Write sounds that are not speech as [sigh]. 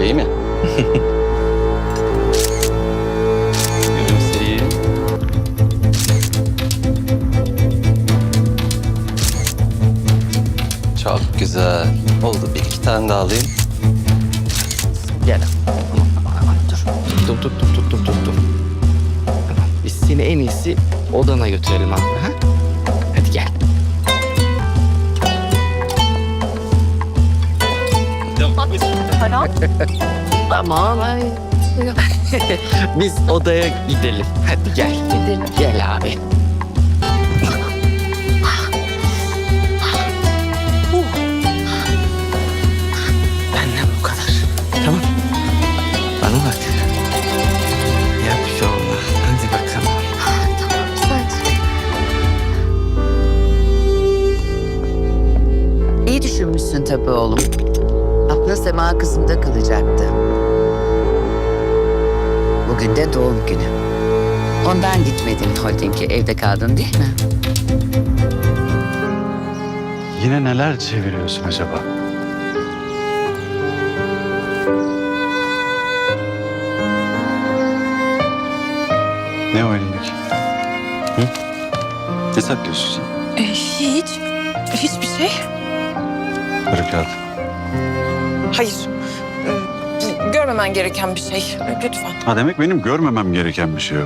değil mi? Çok güzel. Oldu. Bir iki tane daha alayım. Gel. Dur dur dur dur dur dur dur. Biz seni en iyisi odana götürelim abi. Ha? [laughs] Tamam. Ay. [laughs] Biz odaya gidelim. Hadi gel. Gidelim. Gel abi. Benden bu kadar. Tamam. Bana bak. Yap şovunu. Hadi bakalım. Tamam sadece. İyi düşünmüşsün tabii oğlum. Aklın Sema kızımda kalacaktı. Bugün de doğum günü. Ondan gitmedin holdinge evde kaldın değil mi? Yine neler çeviriyorsun acaba? Ne o elindeki? Hı? Ne saklıyorsun sen? E, hiç. Hiçbir şey. Kırık kağıt. Hayır. E, bu görmemen gereken bir şey. Lütfen. Ha demek benim görmemem gereken bir şey o.